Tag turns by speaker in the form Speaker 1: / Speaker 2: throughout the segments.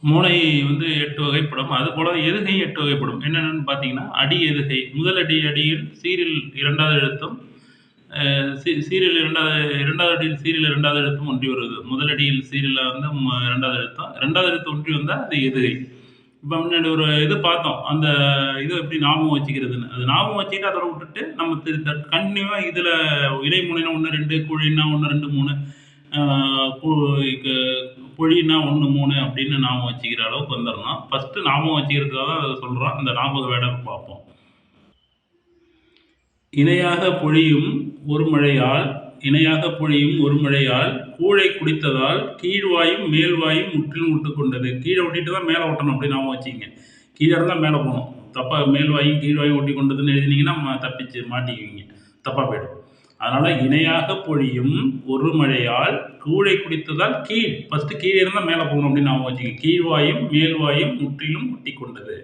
Speaker 1: மூளை வந்து எட்டு வகைப்படும். அதுபோல் எதுகை எட்டு வகைப்படும். என்னென்னு பார்த்தீங்கன்னா அடி எதுகை. முதல் அடி அடியில் சீரில் இரண்டாவது எழுத்தும் சீ சீரில் இரண்டாவது இரண்டாவது அடியில் சீரில் இரண்டாவது எழுத்தும் ஒன்றி வருது. முதல் அடியில் சீரில் வந்து ம- இரண்டாவது எழுத்தும் ரெண்டாவது எழுத்து ஒன்றி வந்தால் அது எதுகை. இப்போ முன்னாடி ஒரு இது பார்த்தோம். அந்த இது எப்படி ஞாபகம் வச்சுக்கிறதுன்னு. அது ஞாபகம் வச்சுட்டு அதோட விட்டுட்டு நம்ம கண்டினியூவாக இதில் இடைமுனைனா ஒன்று ரெண்டு குழின்னா ஒன்று ரெண்டு மூணு பொழினா ஒன்று மூணு அப்படின்னு ஞாபகம் வச்சுக்கிற அளவுக்கு வந்துடணும். ஃபஸ்ட்டு ஞாபகம் வச்சுக்கிறதுக்காக தான் அதை சொல்கிறோம் அந்த நாற்பது வேடை பார்ப்போம். இணையாக பொழியும் ஒரு மழையால் இணையாக பொழியும் ஒரு மழையால் கூழை குடித்ததால் கீழ்வாயும் மேல்வாயும் முற்றிலும் விட்டு கொண்டது. கீழே ஒட்டிட்டு தான் மேலே ஒட்டணும் அப்படின்னு ஞாபகம் வச்சுங்க கீழே இருந்தால் மேலே போகணும். தப்பாக மேல்வாயும் கீழ்வாயும் ஒட்டி கொண்டதுன்னு எழுதினீங்கன்னா தப்பிச்சு மாட்டிக்குவீங்க. தப்பாக போயிடும். அதனால் இணையாக பொழியும் ஒரு மழையால் கூழை குடித்ததால் கீழ் ஃபஸ்ட்டு கீழே இருந்தால் மேலே போகணும் அப்படின்னு ஞாபகம் வச்சுங்க கீழ்வாயும் மேல்வாயும் முற்றிலும் ஒட்டி கொண்டது.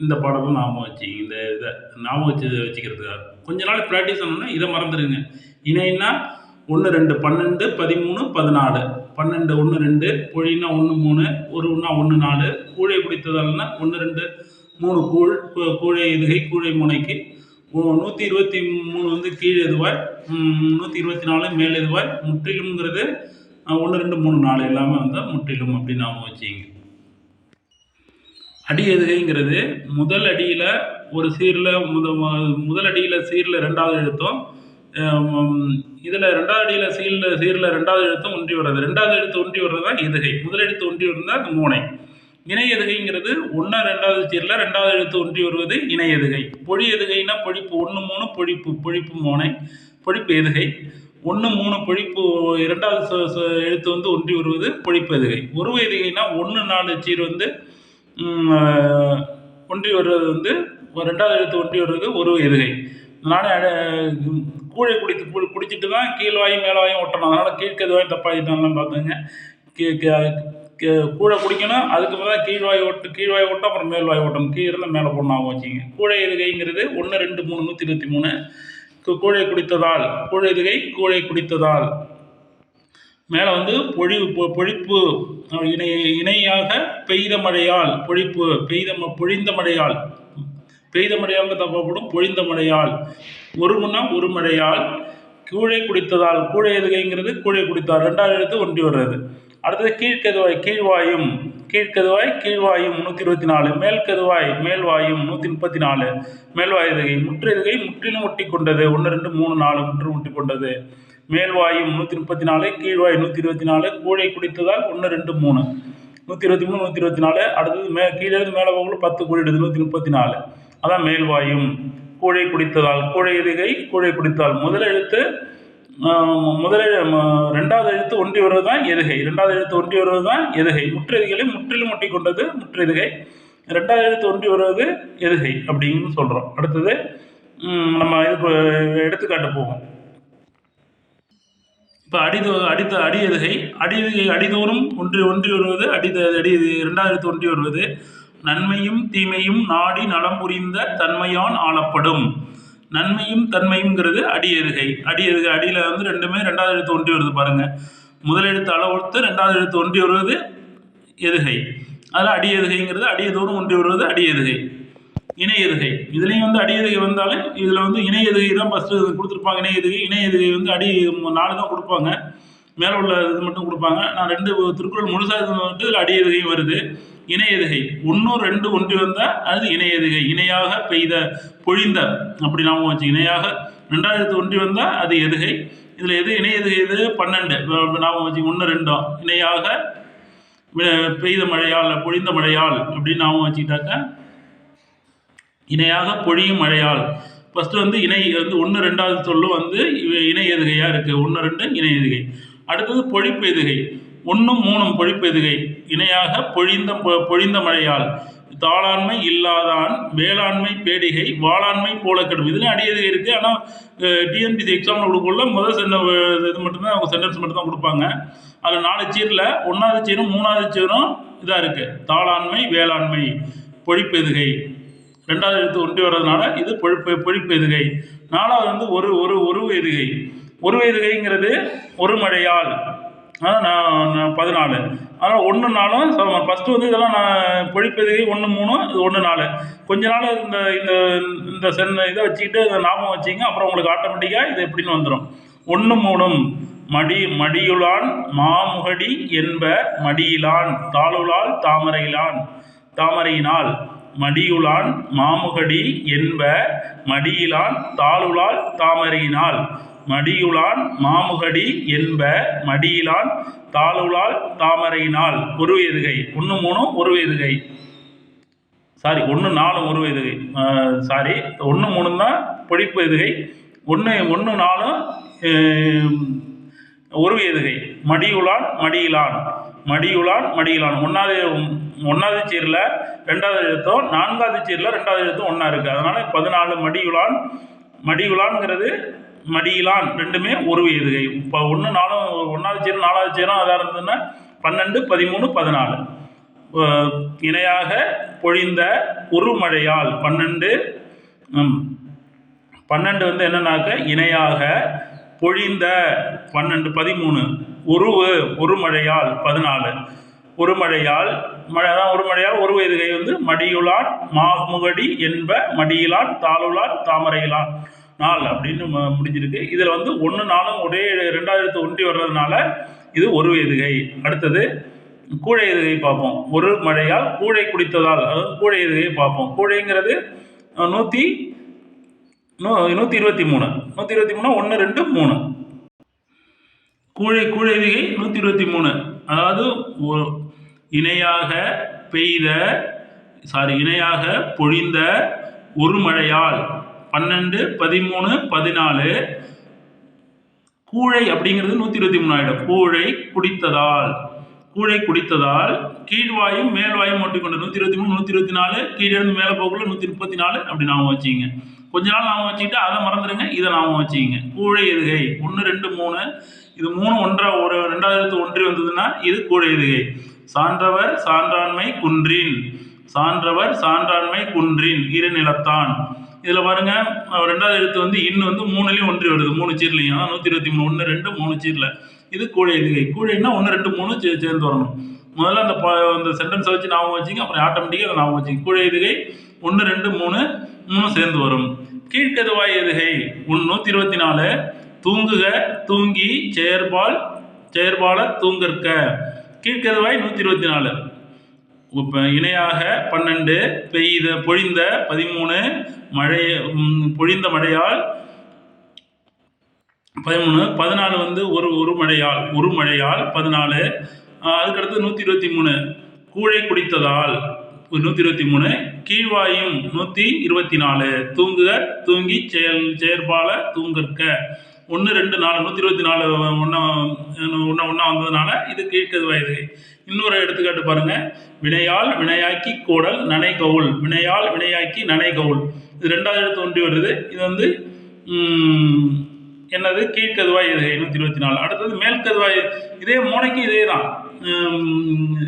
Speaker 1: இந்த பாடலும் ஞாபகம் வச்சுங்க இந்த இதை ஞாபகம் வச்சு வச்சுக்கிறதுக்காக. கொஞ்ச நாள் ப்ராக்டிஸ் பண்ணணும்னா இதை மறந்துடுங்க இணைன்னா ஒன்று ரெண்டு பன்னெண்டு பதிமூணு பதினாலு. பன்னெண்டு ஒன்று ரெண்டு பொழின்னா ஒன்று மூணு ஒரு ஒன்றா ஒன்று நாலு. கூழை குடித்ததால்னா ஒன்று ரெண்டு மூணு கூழ் கூழை இதுகை கூழை முனைக்கு நூற்றி இருபத்தி மூணு வந்து கீழ் எதுவாய்? நூற்றி இருபத்தி நாலு மேல் எதுவாய்? முற்றிலும்ங்கிறது ஒன்று ரெண்டு மூணு நாலு எல்லாமே வந்து முற்றிலும் அப்படின்னு நாம் வச்சுங்க அடி எதுகைங்கிறது முதல் அடியில் ஒரு சீரில் முத முதல் அடியில் சீரில் ரெண்டாவது எழுத்தும் இதில் ரெண்டாவது அடியில் சீரில் சீரில் ரெண்டாவது எழுத்தும் ஒன்றி வர்றது. ரெண்டாவது எழுத்து ஒன்றி வர்றது தான் எதுகை. முதல் எழுத்து ஒன்றி வர்றது தான் மூனை. இணை எதுகைங்கிறது ஒன்றா ரெண்டாவது சீரில் ரெண்டாவது எழுத்து ஒன்றி வருவது இணை எதுகை. பொழி எதுகைனா பொழிப்பு ஒன்று மூணு பொழிப்பு பொழிப்பு மோனை பொழிப்பு எதுகை. ஒன்று மூணு பொழிப்பு இரண்டாவது ச- ச- எழுத்து வந்து ஒன்றி வருவது பொழிப்பு எதுகை. உருவ எதுகைனா ஒன்று நாலு சீர் வந்து ஒன்றி வருவது வந்து ஒரு ரெண்டாவது எழுத்து ஒன்றி வருவது ஒரு எதுகை. நானே கூழை குடித்து குடி குடிச்சிட்டு தான் கீழ்வாயும் மேல்வாயும் ஒட்டணும். அதனால் கீழ்க்கதுவாயும் தப்பாகிட்டான்லாம் பார்த்துங்க. கீ கீ- கீ- கூழை குடிக்கணும் அதுக்கு மேலே கீழ்வாய் ஓட்டு கீழ்வாய் ஓட்டம் அப்புறம் மேல்வாய் ஓட்டம் கீழே இருந்து மேலே போடணும் ஆகும் வச்சுங்க கூழை எதுகைங்கிறது ஒன்று ரெண்டு மூணு நூற்றி இருபத்தி மூணு. கூழை குடித்ததால் கூழை எதுகை கூழை குடித்ததால். மேலே வந்து பொழிவு பொ- பொழிப்பு இணை இணையாக பெய்த மழையால் பொழிப்பு பெய்த ம- பொழிந்த மழையால் பெய்த மழையால் தப்பப்படும் பொழிந்த மழையால். ஒரு முன்னா ஒரு மழையால் கூழை குடித்ததால் கூழை எதுகைங்கிறது கூழை குடித்தால். ரெண்டாவது எழுத்து ஒன்றி வர்றது. அடுத்தது கீழ்கதுவாய் கீழ்வாயும். கீழ்க்கதுவாய் கீழ்வாயும் முன்னூற்றி இருபத்தி நாலு மேல்கதுவாய் மேல்வாயும் நூற்றி முப்பத்தி நாலு மேல்வாய் எதுகை? முற்று எதுகை? முற்றிலும் ஒட்டி கொண்டது ஒன்று ரெண்டு மூணு நாலு முற்றிலும் ஒட்டி கொண்டது மேல்வாயும் நூற்றி முப்பத்தி நாலு கீழ்வாய் நூற்றி இருபத்தி நாலு கூழை குடித்ததால் ஒன்று ரெண்டு மூணு. நூற்றி இருபத்தி மூணு நூற்றி இருபத்தி நாலு அடுத்தது மே கீழே இருந்து மேலே போகல பத்து கூழிடுது நூற்றி முப்பத்தி நாலு அதான் மேல்வாயும். கூழை குடித்ததால். கூழை எதுகை? கூழை குடித்தால். முதல் எழுத்து முதலில் ரெண்டாவது எழுத்து ஒன்றி வருவது தான் எதுகை. ரெண்டாவது எழுத்து ஒன்றி வருவது தான் எதுகை. முற்றெதுகளை முற்றிலும் ஒட்டி கொண்டது முற்றெதுகை ரெண்டாவது எழுத்து ஒன்றி வருவது எதுகை அப்படின்னு சொல்கிறோம் அடுத்தது நம்ம இதுக்கு எடுத்துக்காட்டு போவோம். இப்போ அடிதோ அடித்த அடி எதுகை. அடி அடிதோறும் ஒன்றி ஒன்றி வருவது அடித அடி ரெண்டாவது எழுத்து ஒன்றி வருவது. நன்மையும் தீமையும் நாடி நலம் புரிந்த தன்மையான் ஆளப்படும். நன்மையும் தன்மையும்ங்கிறது அடியெருகை எதுகை அடியில் வந்து ரெண்டுமே ரெண்டாவது எழுத்து ஒன்றி வருது பாருங்கள் முதல் எழுத்து அளவுத்து ரெண்டாவது எழுத்து ஒன்றி வருவது எதுகை. அதில் அடி எதுகைங்கிறது அடியதோறும் ஒன்றி வருவது அடி எதுகை இணை எதுகை இதுலேயும் வந்து அடி எதுகை வந்தாலும் இதில் வந்து இணை எதுகை தான் ஃபஸ்ட்டு கொடுத்துருப்பாங்க. இணை எதுகை இணை எதுகை வந்து அடி நாலு தான் கொடுப்பாங்க. மேலே உள்ள இது மட்டும் கொடுப்பாங்க. நான் ரெண்டு திருக்குறள் முழுசாக இது வந்துட்டு இதில் அடி எதுகையும் வருது. இணையதுகை ஒன்றும் ரெண்டு ஒன்றி வந்தால் அது இணையதுகை இணையாக பெய்த பொழிந்த அப்படி ஞாபகம் வச்சு இணையாக ரெண்டாயிரத்து ஒன்றி வந்தால் அது எதுகை. இதில் எது இணையதுகை எது இது பன்னெண்டு. ஞாபகம் வச்சு ஒன்று ரெண்டும் இணையாக பெய்த மழையால் பொழிந்த மழையால் அப்படின்னு ஞாபகம் வச்சுக்கிட்டாக்கா இணையாக பொழியும் மழையால். ஃபஸ்ட்டு வந்து இணை வந்து ஒன்று ரெண்டாவது சொல்லும் வந்து இணை எதுகையாக இருக்குது ஒன்று ரெண்டு இணை எதுகை. அடுத்தது பொழிப்பு எதுகை. ஒன்றும் மூணும் பொழிப்பெதுகை. இணையாக பொழிந்த பொ- பொழிந்த மழையால். தாளாண்மை இல்லாதான் வேளாண்மை பேடிகை வாளாண்மை போலக்கெடும். இதில் அடியது இருக்குது ஆனால் டிஎன்பிசி எக்ஸாமில் கொடுக்கல முதல் சென்ன இது மட்டும்தான் அவங்க சென்டென்ஸ் மட்டும் தான் கொடுப்பாங்க. அதில் நாலு சீரில் ஒன்றாவது சீரும் மூணாவது சீரும் இதாக இருக்குது தாளாண்மை வேளாண்மை பொழிப்பெதுகை. ரெண்டாவது எழுத்து ஒன்றி வர்றதுனால இது பொழிப்பு பொழிப்பெதுகை. நாலாவது வந்து ஒரு ஒரு ஒரு எதுகை. ஒரு எதுகைங்கிறது ஒரு மழையால். நான் நான் பதினாலு. அதனால் ஒன்று நாலும் சமம் ஃபஸ்ட்டு வந்து இதெல்லாம் நான் பொழிப்பெதுகை ஒன்று மூணு இது ஒன்று நாலு. கொஞ்ச நாள் இந்த இந்த இந்த சென் இதை வச்சுக்கிட்டு இந்த ஞாபகம் வச்சிங்க அப்புறம் உங்களுக்கு ஆட்டோமேட்டிக்காக இது எப்படின்னு வந்துடும் ஒன்று மூணும். மடி மடியுளான் மாமுகடி என்ப மடியிலான் தாளுளால் தாமரையிலான் தாமரையினால். மடியுளான் மாமுகடி என்ப மடியிலான் தாளுளால் தாமரையினால் மடியுளான் மாமுகடி என்ப மடியிலான் தாளுளால் தாமரையினால் ஒரு எதுகை ஒன்று மூணு ஒரு எதுகை சாரி ஒன்று நாலு ஒரு எதுகை சாரி ஒன்று மூணு தான் பொழிப்பு எதுகை ஒன்று ஒன்று நாலும் ஒரு எதுகை மடியுளான் மடியிலான். மடியுளான் மடியிலான். ஒன்றாவது ஒன்றாவது சீரில் ரெண்டாவது எழுத்தும் நான்காவது சீரில் ரெண்டாவது எழுத்தும் ஒன்றா இருக்குது அதனால் பதினாலு மடியுளான் மடியுலான்ங்கிறது மடியிலான் ரெண்டுமே ஒரு எதுகை இப்போ ஒன்று நாலும் ஒன்றாவது சீரம் நாலாவது சீரம் அதாக இருந்ததுன்னா பன்னெண்டு பதிமூணு பதினாலு. இணையாக பொழிந்த உருமழையால் பன்னெண்டு பன்னெண்டு வந்து என்னன்னாக்க இணையாக பொழிந்த பன்னெண்டு பதிமூணு. உருவு ஒரு மழையால் பதினாலு. ஒரு மழையால் மழை அதான் ஒரு மழையால் ஒரு எதுகை வந்து மடியுளான் மாமுகடி என்ப மடியிலான் தாளுலான் தாமரையிலான். நாள் அப்படின்னு ம- முடிஞ்சிருக்கு. இதில் வந்து ஒன்று நாளும் ஒரே ரெண்டாயிரத்து ஒன்றி வர்றதுனால இது ஒரு எதுகை அடுத்தது கூழை எதுகை பார்ப்போம். ஒரு மழையால் கூழை குடித்ததால் அதாவது கூழை எதுகை பார்ப்போம். கூழைங்கிறது நூற்றி நூ நூற்றி இருபத்தி மூணு. நூற்றி இருபத்தி மூணு ஒன்று ரெண்டு மூணு. கூழை கூழை எதுகை நூற்றி இருபத்தி மூணு. அதாவது இணையாக பெய்த சாரி இணையாக பொழிந்த ஒரு மழையால் பன்னெண்டு பதிமூணு பதினாலு கூழை அப்படிங்கிறது நூற்றி இருபத்தி மூணாயிரம் கூழை குடித்ததால் கூழை குடித்ததால் கீழ்வாயும் மேல்வாயும் ஒட்டிக்கொண்டு நூற்றி இருபத்தி மூணு நூற்றி இருபத்தி நாலு கீழே இருந்து மேலே போகக்குள்ள நூற்றி முப்பத்தி நாலு அப்படி நாம வச்சுக்கிங்க. கொஞ்ச நாள் நாம வச்சுக்கிட்டு அதை மறந்துடுங்க இதை நாம வச்சுக்கிங்க. கூழை எதுகை ஒன்று ரெண்டு மூணு இது மூணு ஒன்றா ஒரு ரெண்டாயிரத்து ஒன்றி வந்ததுன்னா இது கூழை எதுகை சான்றவர் சான்றாண்மை குன்றின். சான்றவர் சான்றாண்மை குன்றின் இரு நிலத்தான். இதில் பாருங்க ரெண்டாவது எழுத்து வந்து இன்னு வந்து மூணுலேயும் ஒன்றி வருது மூணு சீர்லையும். அதான் நூற்றி இருபத்தி மூணு ஒன்று ரெண்டு மூணு சீரில். இது கூழை எதுகை கூழைன்னா ஒன்று ரெண்டு மூணு சே சேர்ந்து வரணும். முதல்ல அந்த ப அந்த சென்டென்ஸை வச்சு ஞாபகம் வச்சிங்க அப்புறம் ஆட்டோமேட்டிக்காக அதை ஞாபகம் வச்சிங்க. கூழை எதுகை ஒன்று ரெண்டு மூணு மூணு சேர்ந்து வரும். கீழ்கதுவாய் எதுகை ஒன் நூற்றி இருபத்தி நாலு தூங்குக தூங்கி செயற்பால் செயற்பால தூங்கற்க. கீழ்க்கதுவாய் நூற்றி இருபத்தி நாலு இப்போ இணையாக பன்னெண்டு பெய்த பொழிந்த பதிமூணு மழை பொழிந்த மழையால் பதிமூணு பதினாலு வந்து ஒரு ஒரு மழையால் ஒரு மழையால் பதினாலு. அதுக்கடுத்து நூற்றி இருபத்தி மூணு கூழை குடித்ததால் நூற்றி இருபத்தி மூணு கீழ்வாயும் நூற்றி இருபத்தி நாலு தூங்குக தூங்கி செயல் செயற்பால தூங்கற்க. ஒன்று ரெண்டு நாலு நூற்றி இருபத்தி நாலு ஒன்றா ஒன்றா ஒன்றா வந்ததுனால இது கீழ்க்கது வயது. இன்னொரு எடுத்துக்காட்டு பாருங்கள் வினையால் வினையாக்கி கோடல் நனை கவுல். வினையால் வினையாக்கி நனை கவுல். இது ரெண்டாவது எழுத்து ஒன்றி வருது. இது வந்து என்னது? கீழ்க்கதுவாய் இது நூற்றி இருபத்தி நாலு. அடுத்தது மேல்கதுவாய் இதே மோனைக்கும் இதே தான்.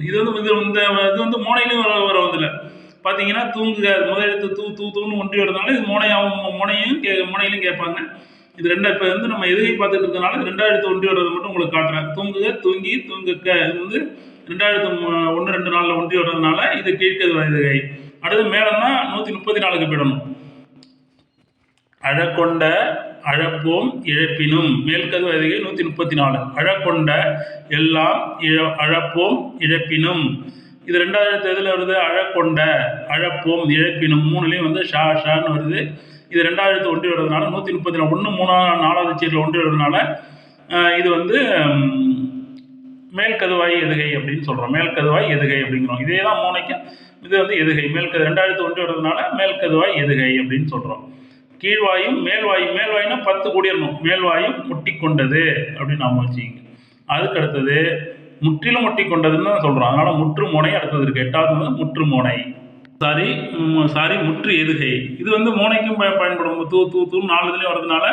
Speaker 1: இது வந்து இந்த இது வந்து மோனையிலும் வர வர பார்த்தீங்கன்னா தூங்குக முதலெழுத்து தூ தூ தூன்னு ஒன்றி வரதுனால இது மோனையாகவும் மோனையும் கே மோனையிலும் கேட்பாங்க. இது ரெண்டு இப்போ வந்து நம்ம எதுகை பார்த்துட்டு இருக்கனால ரெண்டாயிரத்து ஒன்றி வர்றதை மட்டும் உங்களுக்கு காட்டுறேன். தூங்குக தூங்கி தூங்குக்க. இது வந்து ரெண்டாயிரத்து ஒன்று ரெண்டு நாளில் ஒன்றி வர்றதுனால இது கீழ்க்கதுவாய் வயதுகை அடுத்து மேலன்னா நூற்றி முப்பத்தி நாலுக்கு போயிடணும். அழக்கொண்ட அழப்போம் இழப்பினும். மேல்கது வயதுகை நூற்றி முப்பத்தி நாலு. அழக்கொண்ட எல்லாம் இழ அழப்போம் இழப்பினும். இது ரெண்டாயிரத்து இதில் வருது? அழக்கொண்ட அழப்போம் இழப்பினும். மூணுலேயும் வந்து ஷா ஷான்னு வருது. இது ரெண்டாயிரத்து ஒன்றி எழுதுனால நூற்றி முப்பத்தி நாலு ஒன்று மூணாவது நாலாவது சீரில் ஒன்று எழுதுனால இது வந்து மேல்கதுவாய் எதுகை அப்படின்னு சொல்கிறோம் மேல்கதுவாய் எதுகை அப்படிங்கிறோம். இதே தான் மூணைக்கும். இது வந்து எதுகை. மேல்கது ரெண்டாயிரத்து ஒன்றி வர்றதுனால மேல்கதுவாய் எதுகை அப்படின்னு சொல்கிறோம் கீழ்வாயும் மேல்வாயும் மேல்வாயினா பத்து கூடிடணும் மேல்வாயும் முட்டி கொண்டது அப்படின்னு நாம வச்சுக்கிங்க. அதுக்கு அடுத்தது முற்றிலும் முட்டி கொண்டதுன்னு தான் சொல்கிறோம் அதனால் முற்று மோனை அடுத்தது இருக்குது எட்டாவது வந்து முற்று மோனை சாரி சாரி முற்று எதுகை இது வந்து மோனைக்கும் பய பயன்படும். தூ தூ தூ நாலு இதுலேயும் வரதுனால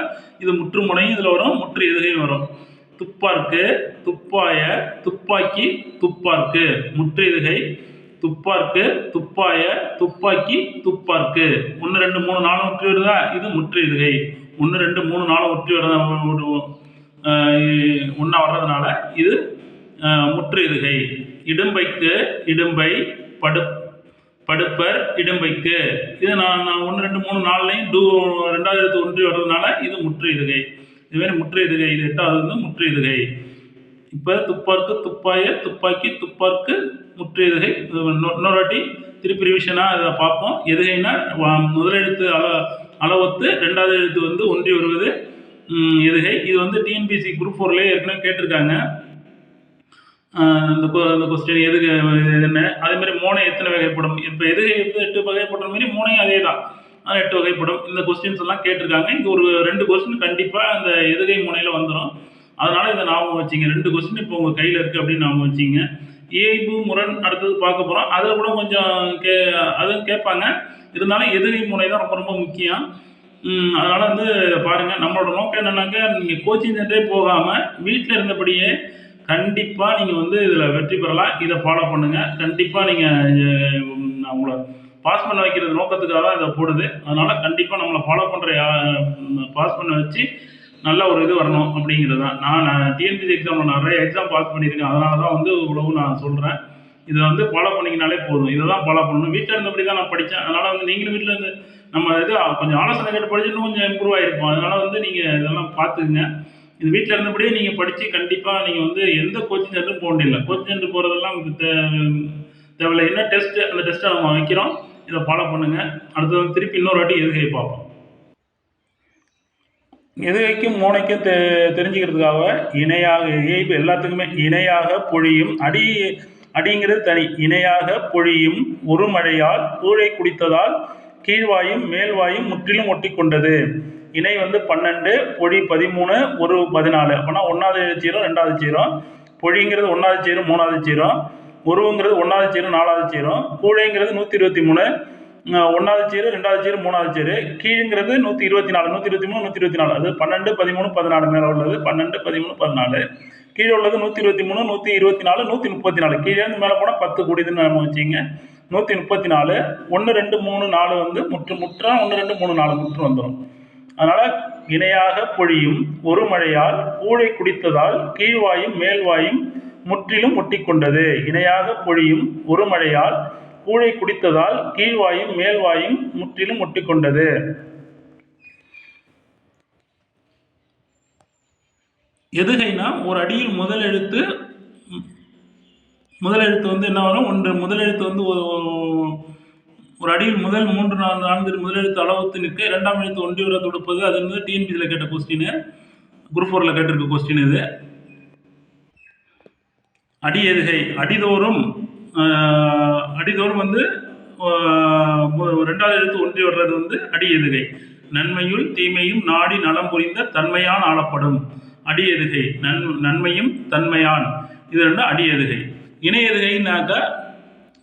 Speaker 1: இது முற்று முனையும் இதில் வரும் முற்று எதுகையும் வரும். துப்பார்க்கு துப்பாய துப்பாக்கி துப்பார்க்கு. முற்று எதுகை துப்பார்க்கு துப்பாய துப்பாக்கி துப்பார்க்கு. ஒன்று ரெண்டு மூணு நாலு ஒற்றி வருதா? இது முற்று எதுகை ஒன்று ரெண்டு மூணு நாலு ஒற்றி வர ஒன்றா வர்றதுனால இது முற்று எதுகை இடும்பைக்கு இடும்பை படு படுப்பர் இடும்பைக்கு இது நான் நான் ஒன்று ரெண்டு மூணு நாலுலையும் டூ ரெண்டாவது எழுத்து ஒன்றி வர்றதுனால இது முற்று இதுகை இதுமாரி முற்று எதுகை இது எட்டாவது வந்து முற்று இதுகை இப்போ துப்பார்க்கு துப்பாய துப்பாக்கி துப்பார்க்கு முற்று எதுகை இன்னொரு வாட்டி திருப்பி ரிவிஷனாக இதை பார்ப்போம். எதுகைன்னா முதலெழுத்து அள அளவொத்து ரெண்டாவது எழுத்து வந்து ஒன்றி வருவது எதுகை. இது வந்து டிஎன்பிசி குரூப் ஃபோர்லேயே ஏற்கனவே கேட்டிருக்காங்க. இந்த கொ- இந்த கொஸ்டின் எதுக்கு என்ன அதே மாதிரி மோனை எத்தனை வகைப்படும்? இப்போ எதுகை வந்து எட்டு வகைப்படுற மாதிரி மோனையும் அதே தான் எட்டு வகைப்படும். இந்த கொஸ்டின்ஸ் எல்லாம் கேட்டிருக்காங்க. இங்கே ஒரு ரெண்டு கொஸ்டின் கண்டிப்பாக அந்த எதுகை முனையில் வந்துடும் அதனால் இதை ஞாபகம் வச்சிங்க. ரெண்டு கொஸ்டின் இப்போ உங்கள் கையில் இருக்குது அப்படின்னு ஞாபகம் வச்சிங்க. இயல்பு முரண் அடுத்தது பார்க்க போகிறோம் அதில் கூட கொஞ்சம் கே அதுவும் கேட்பாங்க. இருந்தாலும் எதிரி முனை தான் ரொம்ப ரொம்ப முக்கியம். அதனால் வந்து பாருங்கள் நம்மளோட நோக்கம் என்னன்னாக்கா நீங்கள் கோச்சிங் சென்டரே போகாமல் வீட்டில் இருந்தபடியே கண்டிப்பாக நீங்கள் வந்து இதில் வெற்றி பெறலாம். இதை ஃபாலோ பண்ணுங்கள் கண்டிப்பாக நீங்கள் உங்களை பாஸ் பண்ண வைக்கிறது நோக்கத்துக்காக தான் இதை போடுது. அதனால் கண்டிப்பாக நம்மளை ஃபாலோ பண்ணுற பாஸ் பண்ண வச்சு நல்ல ஒரு இது வரணும் அப்படிங்கிறது தான். நான் டிஎன்பிசி எக்ஸாமில் நிறைய எக்ஸாம் பாஸ் பண்ணியிருக்கேன். அதனால தான் வந்து இவ்வளவு நான் சொல்கிறேன் இதை வந்து ஃபாலோ பண்ணிங்கனாலே போதும். இதை தான் ஃபாலோ பண்ணணும். வீட்டில் இருந்தபடி தான் நான் படித்தேன். அதனால் வந்து நீங்களும் வீட்டில் இருந்து நம்ம இது கொஞ்சம் ஆலோசனை கேட்டு படிச்சு இன்னும் கொஞ்சம் இம்ப்ரூவ் ஆகிருப்போம் அதனால் வந்து நீங்கள் இதெல்லாம் பார்த்துக்குங்க. இது வீட்டில் இருந்தபடியே நீங்கள் படித்து கண்டிப்பாக நீங்கள் வந்து எந்த கோச்சிங் சென்டரும் போக வேண்டியதில்லை கோச்சிங் சென்டர் போகிறதெல்லாம் தேவையில்லை. என்ன டெஸ்ட்டு அந்த டெஸ்ட்டை நம்ம வைக்கிறோம் இதை ஃபாலோ பண்ணுங்கள் அடுத்தது வந்து திருப்பி இன்னொரு வாட்டி எதுகை பார்ப்போம். எதுகைக்கும் மோனைக்கும் தெ தெரிஞ்சுக்கிறதுக்காக இணையாக இயல்பு எல்லாத்துக்குமே இணையாக பொழியும் அடி அடிங்கிறது தனி. இணையாக பொழியும் ஒரு மழையால் கூழை குடித்ததால் கீழ்வாயும் மேல்வாயும் முற்றிலும் ஒட்டி கொண்டது இணை வந்து பன்னெண்டு பொழி பதிமூணு ஒரு பதினாலு. அப்படின்னா ஒன்றாவது சீரம் ரெண்டாவது சீரம் பொழிங்கிறது ஒன்றாவது சீரம் மூணாவது சீரம் உருவங்கிறது ஒன்றாவது சீரம் நாலாவது சீரம் கூழைங்கிறது நூற்றி இருபத்தி மூணு. ஒன்றாவது சீரு ரெண்டாவது சீரு மூணாவது சீரு கீழுங்கிறது நூற்றி இருபத்தி நாலு நூற்றி இருபத்தி மூணு நூற்றி இருபத்தி நாலு. அது பன்னெண்டு பதிமூணு பதினாலு. மேலே உள்ளது பன்னெண்டு பதிமூணு பதினாலு. கீழே உள்ளது நூற்றி இருபத்தி மூணு நூற்றி இருபத்தி நாலு நூற்றி முப்பத்தி நாலு. கீழே இருந்து மேலே போனால் பத்து கூடியதுன்னு நம்ம வச்சுங்க. நூற்றி முப்பத்தி நாலு. ஒன்று ரெண்டு மூணு நாலு வந்து முற்று முற்றா ஒன்று ரெண்டு மூணு நாலு முற்று வந்துடும் அதனால் இணையாக பொழியும் ஒரு மழையால் கூழை குடித்ததால் கீழ்வாயும் மேல்வாயும் முற்றிலும் முட்டிக்கொண்டது இணையாக பொழியும் ஒரு மழையால் கூழை குடித்ததால் கீழ்வாயும் மேல்வாயும் முற்றிலும் முட்டிக்கொண்டது எதுகைனா ஒரு அடியில் முதல் எழுத்து முதல் எழுத்து வந்து என்ன வரும்? ஒன்று. முதல் எழுத்து வந்து ஒரு அடியில் முதல் மூன்று நாலு நான்கு முதல் எழுத்து அளவுத்து நிற்க இரண்டாம் எழுத்து ஒன்றி உர தொடுப்பது அது வந்து டிஎன்பிசியில் கேட்ட கொஸ்டின் குரூப் ஃபோரில் கேட்டிருக்க கொஸ்டின் இது. அடி எதுகை அடிதோறும் அடிதோறும் வந்து ரெண்டாவது எழுத்து ஒன்றி வர்றது வந்து அடி எதுகை. நன்மையுள் தீமையும் நாடி நலம் புரிந்த தன்மையான் ஆளப்படும். அடி எதுகை நன் நன்மையும் தன்மையான். இது ரெண்டு அடி எதுகை. இணை எதுகைனாக்கா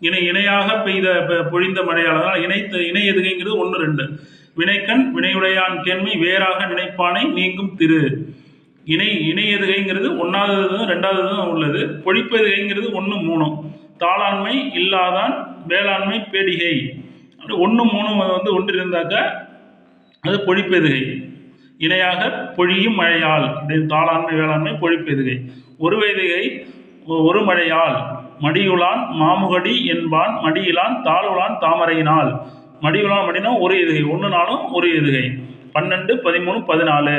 Speaker 1: இணை இணையாக பெய்த பொழிந்த மழையால். அதனால் இணைத்த இணை எதுகைங்கிறது ஒன்று ரெண்டு. வினைக்கண் வினையுடையான் கேண்மை வேறாக நினைப்பானை நீங்கும் திரு. இணை இணை எதுகைங்கிறது ஒன்றாவதும் ரெண்டாவதும் உள்ளது. பொழிப்பு எதுகைங்கிறது ஒன்று மூணு தாளாண்மை இல்லாதான் வேளாண்மை பேடிகை. அப்படி ஒன்று மூணு வந்து ஒன்று இருந்தாக்கா அது பொழிப்பெதுகை இணையாக பொழியும் மழையால். அப்படின்னு தாளாண்மை வேளாண்மை பொழிப்பெதுகை ஒரு வேதுகை ஒ- ஒரு மழையால். மடியுளான் மாமுகடி என்பான் மடியிலான் தாளுளான் தாமரையினால். மடியுளான் மடினா ஒரு எதுகை ஒன்று நாளும் ஒரு எதுகை பன்னெண்டு பதிமூணு பதினாலு.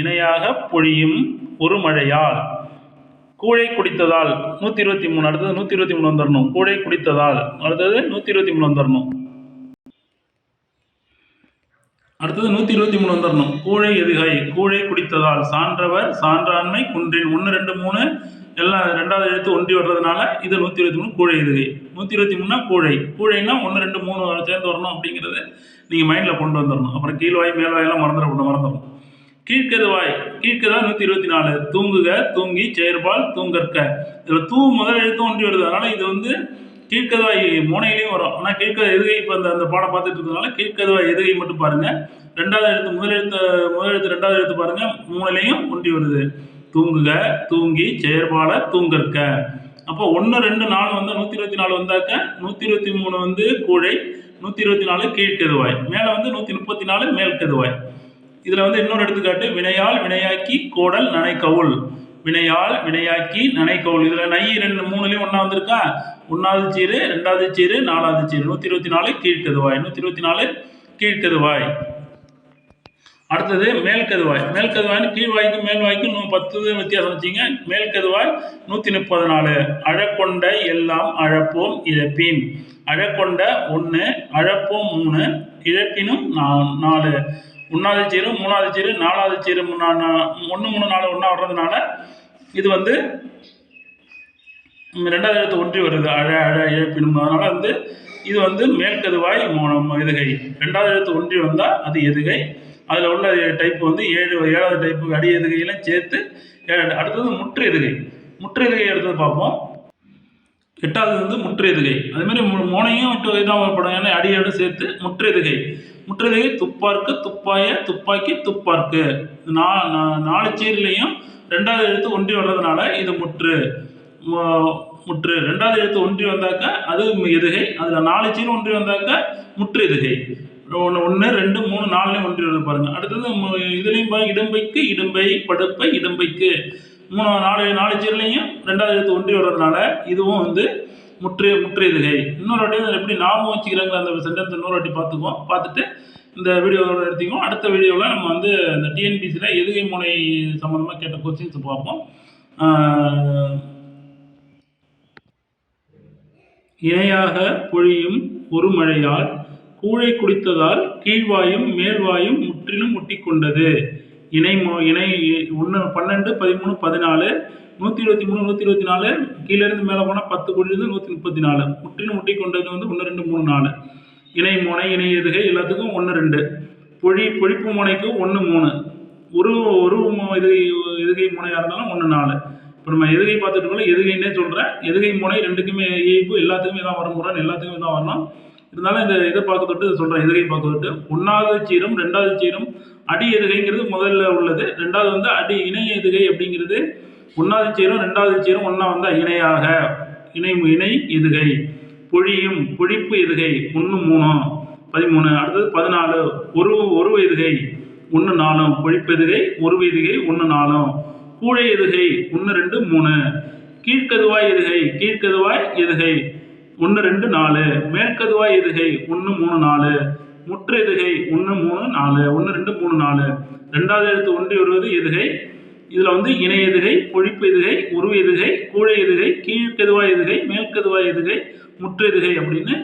Speaker 1: இணையாக பொழியும் ஒரு மழையால். கூழை குடித்ததால் நூற்றி இருபத்தி மூணு அடுத்தது நூற்றி இருபத்தி மூணு வந்துடணும் கூழை குடித்ததால் அடுத்தது நூற்றி இருபத்தி மூணு வந்துடணும் அடுத்தது நூற்றி இருபத்தி மூணு வந்துடணும் கூழை எதுகை கூழை குடித்ததால். சான்றவர் சான்றாண்மை குன்றின் ஒன்று ரெண்டு மூணு எல்லாம் ரெண்டாவது எழுத்து ஒன்றி வர்றதுனால இது நூற்றி இருபத்தி மூணு கூழை இதுகை நூற்றி இருபத்தி மூணுனா கூழை. கூழைன்னா ஒன்று ரெண்டு மூணு சேர்ந்து வரணும் அப்படிங்கிறது நீங்கள் மைண்டில் கொண்டு வந்துடணும் அப்புறம் கீழ்வாய் மேல்வாயெல்லாம் மறந்துடக்கூடாது மறந்துடும் கீழ்கதுவாய் கீழ்க்கதுவாய் நூற்றி இருபத்தி நாலு. தூங்குக தூங்கி செயற்பால் தூங்கற்க. இதில் தூ முதல் எழுத்து ஒன்றி வருது. அதனால் இது வந்து கீழ்கதவாய் மூனையிலையும் வரும். ஆனால் கீழ்கதை எதுகை இப்போ அந்த அந்த பாடம் பார்த்துட்டு இருக்கிறதுனால கீழ்கதவாய் எதுகை மட்டும் பாருங்கள் ரெண்டாவது எழுத்து முதல் எழுத்து முதல் எழுத்து ரெண்டாவது எழுத்து பாருங்கள் மூணுலையும் ஒன்றி வருது. தூங்குக தூங்கி செயற்பாட தூங்கற்க. அப்போ ஒன்று ரெண்டு நாலு வந்து நூற்றி இருபத்தி நாலு வந்தாக்க நூற்றி இருபத்தி மூணு வந்து கூழை நூற்றி இருபத்தி நாலு கீழ்க்கதுவாய். மேலே வந்து நூற்றி முப்பத்தி நாலு மேல்கதுவாய். இதில் வந்து இன்னொரு எடுத்துக்காட்டு வினையால் வினையாக்கி கோடல் நனை கவுள் வினையால் வினையாக்கி நனைக்கோள் இதில் நை ரெண்டு மூணுலேயும் ஒன்றா வந்திருக்கா? ஒன்றாவது சீரு ரெண்டாவது சீரு நாலாவது சீரு. நூற்றி இருபத்தி நாலு கீழ்க்கதுவாய். நூற்றி இருபத்தி நாலு கீழ்க்கதுவாய். அடுத்தது மேல்கதுவாய். மேல்கதுவாய்னு கீழ்வாய்க்கும் மேல்வாய்க்கும் இன்னும் பத்து வித்தியாசம் வச்சிங்க. மேல்கதுவாய் நூற்றி முப்பது நாலு அழக்கொண்ட எல்லாம் அழப்போம் இழப்பின். அழக்கொண்ட ஒன்று அழப்போம் மூணு இழப்பினும் நா- நாலு. ஒன்றாவது சீரு மூணாவது சீரு நாலாவது சீரு ஒன்று மூணு நாலு ஒன்றா வர்றதுனால இது வந்து ரெண்டாவது எழுத்து ஒன்றி வருது. அழ அழ இழப்பினும். அதனால் வந்து இது வந்து மேல்கதுவாய் மு- எதுகை. ரெண்டாவது எழுத்து ஒன்றி வந்தால் அது எதுகை? அதில் உள்ள டைப் வந்து ஏழு ஏழாவது டைப்பு அடி எதுகையெல்லாம் சேர்த்து அடுத்தது முற்று எதுகை. முற்று எதுகை எடுத்து பார்ப்போம். எட்டாவது வந்து முற்று எதுகை. அதுமாரி மோனையும் எட்டு இதான் படம் ஏன்னா அடியோடு சேர்த்து முற்று எதுகை. முற்று எதுகை துப்பார்க்கு துப்பாய துப்பாக்கி துப்பார்க்கு. நா நா- நாலு சீர்லையும் ரெண்டாவது எழுத்து ஒன்றி வர்றதுனால இது முற்று. முற்று. ரெண்டாவது எழுத்து ஒன்றி வந்தாக்க அது எதுகை. அதில் நாலு சீர் ஒன்றி வந்தாக்க முற்று எதுகை. ஒன்று ஒன்று ரெண்டு மூணு நாலுலேயும் ஒன்றி வருது பாருங்க. அடுத்தது இதுலேயும் பாருங்க இடம்பைக்கு இடம்பை படுப்பை இடம்பைக்கு மூணு நாலு நாலு சீர்லையும் ரெண்டாவது எழுத்து ஒன்றி வர்றதுனால இதுவும் வந்து முற்று முற்றியதுகை இன்னொரு வாட்டி எப்படி ஞாபகம் வச்சுக்கிறாங்க அந்த சென்டென்ஸ் இன்னொரு வாட்டி பார்த்துக்குவோம். பார்த்துட்டு இந்த வீடியோவோட எடுத்துக்குவோம் அடுத்த வீடியோவில் நம்ம வந்து இந்த டிஎன்பிசியில் எதுகை முனை சம்மந்தமாக கேட்ட கொஸ்டின்ஸ் பார்ப்போம். இணையாக பொழியும் ஒரு மழையால் கூழை குடித்ததால் கீழ்வாயும் மேல்வாயும் முற்றிலும் முட்டிக்கொண்டது. இணை இணை ஒன்று பன்னெண்டு பதிமூணு பதினாலு நூற்றி இருபத்தி மூணு நூற்றி இருபத்தி நாலு கீழேருந்து மேலே போனால் பத்து குழிந்து நூற்றி முப்பத்தி நாலு முற்றிலும் முட்டிக்கொண்டது வந்து ஒன்று ரெண்டு மூணு நாலு. இணை முனை இணை எதுகை எல்லாத்துக்கும் ஒன்று ரெண்டு. பொழி பொழிப்பு முனைக்கு ஒன்று மூணு. ஒரு ஒரு எதுகை எதுகை முனையாக இருந்தாலும் ஒன்று நாலு. இப்போ நம்ம எதுகை பார்த்துட்டு போல எதுகைன்னே சொல்கிறேன் எதுகை முனை ரெண்டுக்குமே இயல்பு எல்லாத்துக்குமே தான் வரும் முரண் எல்லாத்துக்குமே தான் வரணும். இருந்தாலும் இந்த இதை பார்க்க தொட்டு சொல்கிறேன் எதுகை பார்க்க தொட்டு. ஒன்றாவது சீரும் ரெண்டாவது சீரும் அடி எதுகைங்கிறது முதல்ல உள்ளது. ரெண்டாவது வந்து அடி இணை எதுகை அப்படிங்கிறது ஒன்றாவது சீரும் ரெண்டாவது சீரும் ஒன்றா வந்தால் இணையாக. இணை இணை எதுகை. பொழியும் பொழிப்பு எதுகை. ஒன்று மூணு பதிமூணு அடுத்தது பதினாலு. ஒரு ஒரு எதுகை ஒன்று நாலும் பொழிப்பு எதுகை ஒரு எதுகை ஒன்று நாலும் கூழை எதுகை ஒன்று ரெண்டு மூணு. கீழ்க்கதுவாய் எதுகை கீழ்க்கதுவாய் எதுகை. ஒன்று ரெண்டு நாலு. மேற்கதுவாய் எதுகை? ஒன்று மூணு நாலு. முற்று எதுகை? ஒன்று மூணு நாலு. ஒன்று ரெண்டு மூணு நாலு. ரெண்டாவது எழுத்து ஒன்றி வருவது எதுகை? இதில் வந்து இணை எதுகை பொழிப்பு எதுகை உருவ எதுகை கூழை எதுகை கீழ்க்கதுவாய் எதுகை மேற்கதுவாய் எதுகை முற்று எதுகை அப்படின்னு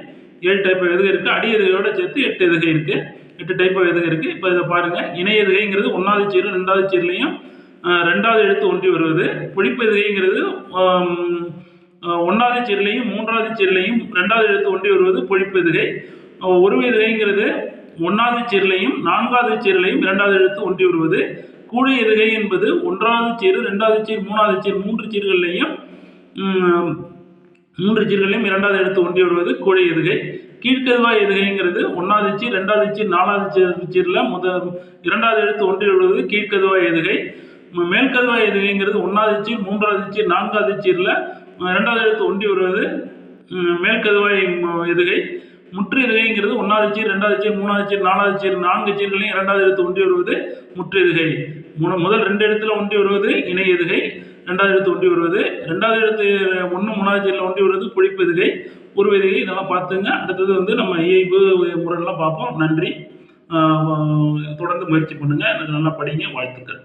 Speaker 1: ஏழு டைப் எதுகை இருக்குது அடி எதுகையோட சேர்த்து எட்டு எதுகை இருக்குது எட்டு டைப் எதுகை இருக்குது இப்போ இதை பாருங்கள் இணை எதுகைங்கிறது ஒன்றாவது சீரும் ரெண்டாவது சீர்லையும் ரெண்டாவது எழுத்து ஒன்றி வருவது பொழிப்பு எதுகைங்கிறது ஒன்றாவது செல்லையும் மூன்றாவது சீர்லையும் ரெண்டாவது எழுத்து ஒன்றி வருவது பொழிப்பு எதுகை. ஆஹ், உருவ எதுகைங்கிறது ஒன்றாவது சீர்லையும் நான்காவது சீர்லையும் இரண்டாவது எழுத்து ஒன்றி வருவது. கூடை எதுகை என்பது ஒன்றாவது சீர் ரெண்டாவது சீர் மூணாவது சீர் மூன்று சீர்கள்லையும் மூன்று சீர்களையும் இரண்டாவது எழுத்து ஒன்றி வருவது கூடை எதுகை. கீழ்க்கதுவாய் எதுகைங்கிறது ஒன்றாவது சீர் ரெண்டாவது சீர் நாலாவது சீர் சீரில் முத இரண்டாவது எழுத்து ஒன்றி வருவது கீழ்கதுவா எதுகை. மேல்கதுவா எதுகைங்கிறது ஒன்றாவது சீர் மூன்றாவது சீர் நான்காவது சீரில் ரெண்டாவது எழுத்து ஒண்டி வருவது மேற்கதுவாய் எதுகை முற்று எதுகைங்கிறது ஒன்றாவது சீர் ரெண்டாவது சீர் மூணாவது சீர் நாலாவது சீர் நான்கு சீர்களையும் இரண்டாவது எழுத்து ஒண்டி வருவது முற்று எதுகை. முதல் ரெண்டு எழுத்துல ஒண்டி வருவது இணை எதுகை ரெண்டாவது எழுத்து ஒண்டி வருவது ரெண்டாவது எழுத்து ஒன்று மூணாவது சீரில் ஒண்டி வருவது குழிப்பு எதுகை ஒரு எதுகை இதெல்லாம் பார்த்துங்க. அடுத்தது வந்து நம்ம இயல்பு முறையெல்லாம் பார்ப்போம். நன்றி. தொடர்ந்து முயற்சி பண்ணுங்கள் நல்லா படிங்க. வாழ்த்துக்கள்.